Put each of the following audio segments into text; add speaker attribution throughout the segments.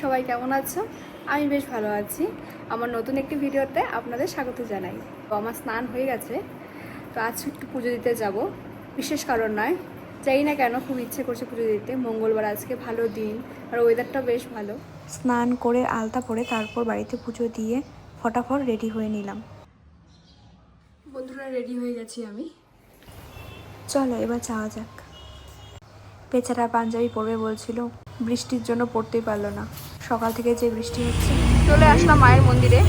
Speaker 1: সবাই কেমন আছো? আমি বেশ ভালো আছি। আমার নতুন একটি ভিডিওতে আপনাদের স্বাগত জানাই। তো আমার স্নান হয়ে গেছে তো আজ একটু পুজো দিতে যাব। বিশেষ কারণ নয় চাই না কেন খুব ইচ্ছে করছে পুজো দিতে। মঙ্গলবার আজকে ভালো দিন আর ওয়েদারটা বেশ ভালো।
Speaker 2: স্নান করে আলতা পরে তারপর বাড়িতে পুজো দিয়ে ফটাফট রেডি হয়ে নিলাম।
Speaker 1: বন্ধুরা রেডি হয়ে গেছি আমি।
Speaker 2: চলো এবার যাওয়া যাক। বেচারা পাঞ্জাবি পরবে বলছিল। বৃষ্টির জন্য পড়তেই পারল না। সকাল থেকে যে বৃষ্টি হচ্ছে।
Speaker 1: চলে আসলাম মায়ের মন্দিরে।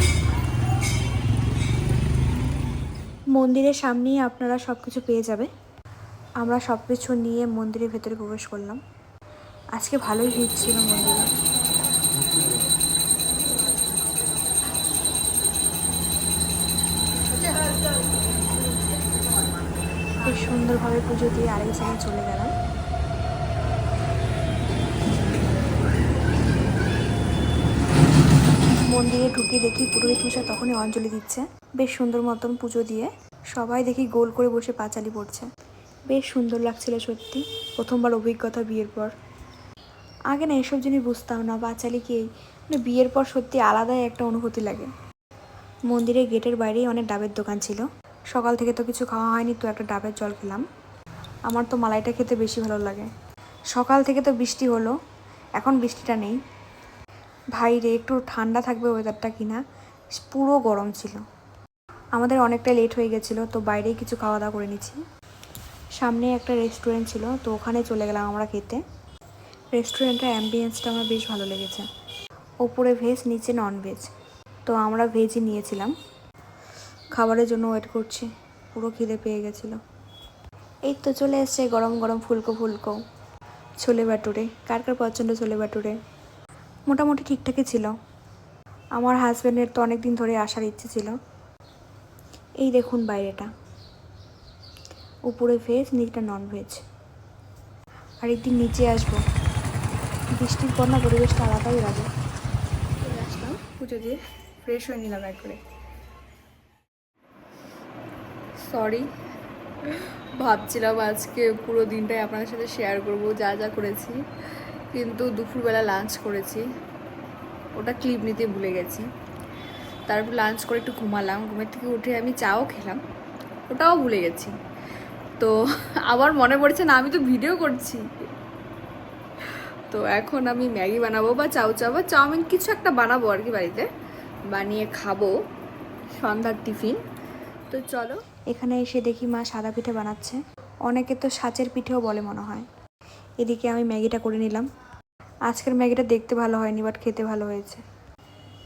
Speaker 2: মন্দিরের সামনেই আপনারা সব কিছু পেয়ে যাবে। আমরা সব কিছু নিয়ে মন্দিরের ভেতরে প্রবেশ করলাম। আজকে ভালোই ভিড় ছিল মন্দিরে। সুন্দরভাবে পুজো দিয়ে আরেক জায়গায় চলে গেলাম। ঢুকে দেখি পুরোহিত মশাই তখনই অঞ্জলি দিচ্ছে। বেশ সুন্দর মতন পুজো দিয়ে সবাই দেখি গোল করে বসে পাঁচালি পড়ছে। বেশ সুন্দর লাগছিল সত্যি, প্রথমবার অভিজ্ঞতা বিয়ের পর। আগে না এসব জিনিস বুঝতাম না, পাঁচালি কি মানে বিয়ের পর সত্যি আলাদাই একটা অনুভূতি লাগে। মন্দিরের গেটের বাইরেই অনেক ডাবের দোকান ছিল। সকাল থেকে তো কিছু খাওয়া হয়নি, তো একটা ডাবের জল খেলাম। আমার তো মালাইটা খেতে বেশি ভালো লাগে। সকাল থেকে তো বৃষ্টি হলো, এখন বৃষ্টিটা নেই। ভাই রে, একটু ঠান্ডা থাকবে ওয়েদারটা কিনা? পুরো গরম ছিল। আমাদের অনেকটা লেট হয়ে গেছিল, তো বাইরেই কিছু খাওয়া দাওয়া করে নিচ্ছি। সামনে একটা রেস্টুরেন্ট ছিল, তো ওখানে চলে গেলাম আমরা খেতে। রেস্টুরেন্টের অ্যাম্বিয়েন্সটা আমার বেশ ভালো লেগেছে। ওপরে ভেজ নিচে নন ভেজ তো আমরা ভেজই নিয়েছিলাম। খাবারের জন্য ওয়েট করছি, পুরো খিদে পেয়ে গেছিল। এই তো চলে এসছে গরম গরম ফুলকো ফুলকো। ছোলে বাটুরে কার কার পছন্দ ছোলে বাটুরে মোটামুটি ঠিকঠাকই ছিল। আমার হাজব্যান্ডের তো অনেক দিন ধরে আসার ইচ্ছে ছিল। এই দেখুন বাইরেটা। উপরে ভেজ নিচটা নন ভেজ আর একদিন নিচে আসব। বৃষ্টির পর না পরিবেশটা আলাদাই লাগে।
Speaker 1: আসলাম পুজো দিয়ে। ফ্রেশ হয়ে নিলাম করে সরি ভাবছিলাম আজকে পুরো দিনটাই আপনাদের সাথে শেয়ার করব, যা যা করেছি। কিন্তু দুপুরবেলা লাঞ্চ করেছি। ওটা ক্লিপ নিতে ভুলে গেছি। তারপর লাঞ্চ করে একটু ঘুমালাম। ঘুমের থেকে উঠে আমি চাও খেলাম। ওটাও ভুলে গেছি। তো আবার মনে পড়ছে না, আমি তো ভিডিও করছি। তো এখন আমি ম্যাগি বানাবো বা চাউ চাও বা চাউমিন কিছু একটা বানাবো আর কি বাড়িতে। বানিয়ে খাব। সন্ধ্যার টিফিন। তো চলো।
Speaker 2: এখানে এসে দেখি মা সাদা পিঠে বানাচ্ছে। অনেকে তো সাচের পিঠেও বলে মনে হয়। এদিকে আমি ম্যাগিটা করে নিলাম। আজকের ম্যাগিটা দেখতে ভালো হয়নি বাট খেতে ভালো হয়েছে।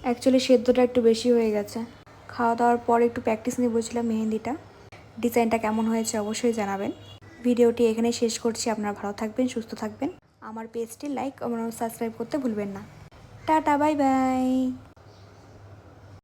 Speaker 2: অ্যাকচুয়ালি সেদ্ধটা একটু বেশি হয়ে গেছে। খাওয়া দাওয়ার পর একটু প্র্যাকটিস নিয়ে বলছিলাম মেহেন্দিটা। ডিজাইনটা কেমন হয়েছে অবশ্যই জানাবেন। ভিডিওটি এখানে শেষ করছি। আপনারা ভালো থাকবেন, সুস্থ থাকবেন। আমার পেজটি লাইক এবং সাবস্ক্রাইব করতে ভুলবেন না। Tata bye bye